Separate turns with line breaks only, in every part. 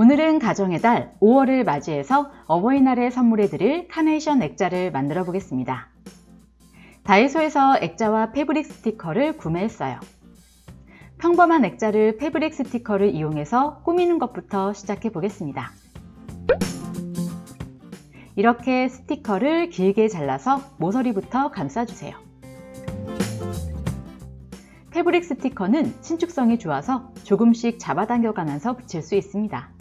오늘은 가정의 달 5월을 맞이해서 어버이날에 선물해드릴 카네이션 액자를 만들어 보겠습니다. 다이소에서 액자와 패브릭 스티커를 구매했어요. 평범한 액자를 패브릭 스티커를 이용해서 꾸미는 것부터 시작해 보겠습니다. 이렇게 스티커를 길게 잘라서 모서리부터 감싸주세요. 패브릭 스티커는 신축성이 좋아서 조금씩 잡아당겨가면서 붙일 수 있습니다.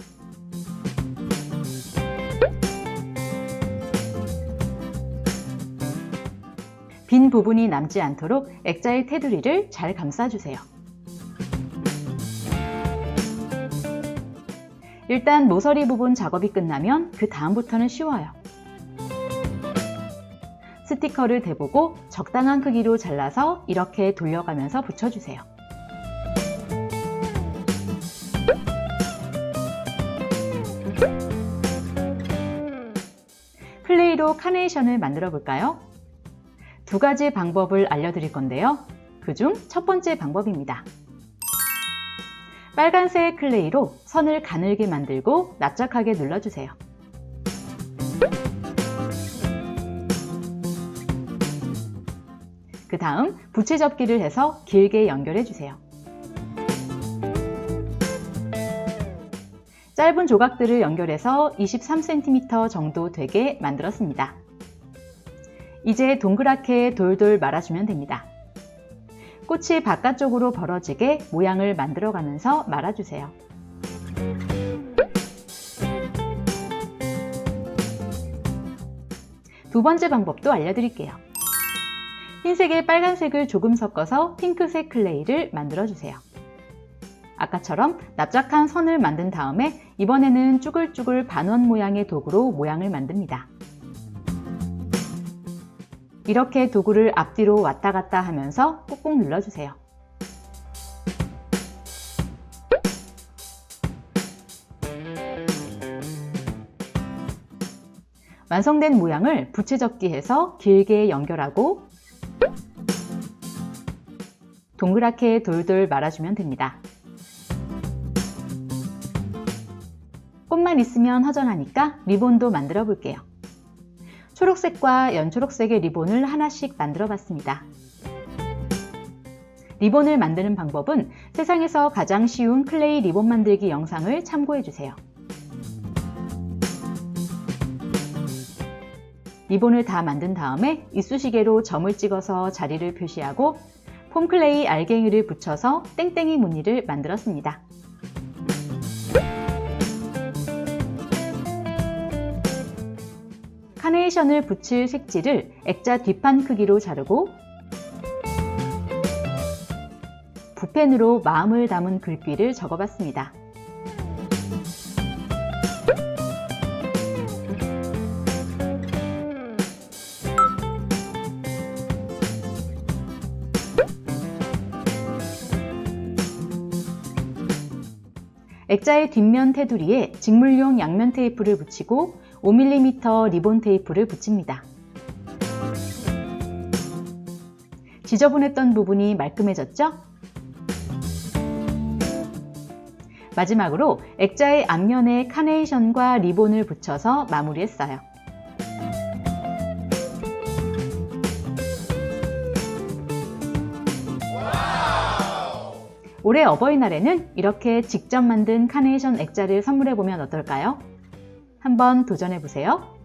빈 부분이 남지 않도록 액자의 테두리를 잘 감싸주세요. 일단 모서리 부분 작업이 끝나면 그 다음부터는 쉬워요. 스티커를 대보고 적당한 크기로 잘라서 이렇게 돌려가면서 붙여주세요. 클레이로 카네이션을 만들어 볼까요? 두 가지 방법을 알려드릴 건데요. 그 중 첫 번째 방법입니다. 빨간색 클레이로 선을 가늘게 만들고 납작하게 눌러주세요. 그 다음 부채 접기를 해서 길게 연결해 주세요. 짧은 조각들을 연결해서 23cm 정도 되게 만들었습니다. 이제 동그랗게 돌돌 말아주면 됩니다. 꽃이 바깥쪽으로 벌어지게 모양을 만들어가면서 말아주세요. 두 번째 방법도 알려드릴게요. 흰색에 빨간색을 조금 섞어서 핑크색 클레이를 만들어주세요. 아까처럼 납작한 선을 만든 다음에 이번에는 쭈글쭈글 반원 모양의 도구로 모양을 만듭니다. 이렇게 도구를 앞뒤로 왔다 갔다 하면서 꾹꾹 눌러주세요. 완성된 모양을 부채접기해서 길게 연결하고 동그랗게 돌돌 말아주면 됩니다. 꽃만 있으면 허전하니까 리본도 만들어 볼게요. 초록색과 연초록색의 리본을 하나씩 만들어 봤습니다. 리본을 만드는 방법은 세상에서 가장 쉬운 클레이 리본 만들기 영상을 참고해 주세요. 리본을 다 만든 다음에 이쑤시개로 점을 찍어서 자리를 표시하고 폼클레이 알갱이를 붙여서 땡땡이 무늬를 만들었습니다. 카네이션을 붙일 색지를 액자 뒷판 크기로 자르고 붓펜으로 마음을 담은 글귀를 적어봤습니다. 액자의 뒷면 테두리에 직물용 양면 테이프를 붙이고 5mm 리본 테이프를 붙입니다. 지저분했던 부분이 말끔해졌죠? 마지막으로 액자의 앞면에 카네이션과 리본을 붙여서 마무리했어요. 올해 어버이날에는 이렇게 직접 만든 카네이션 액자를 선물해보면 어떨까요? 한번 도전해 보세요.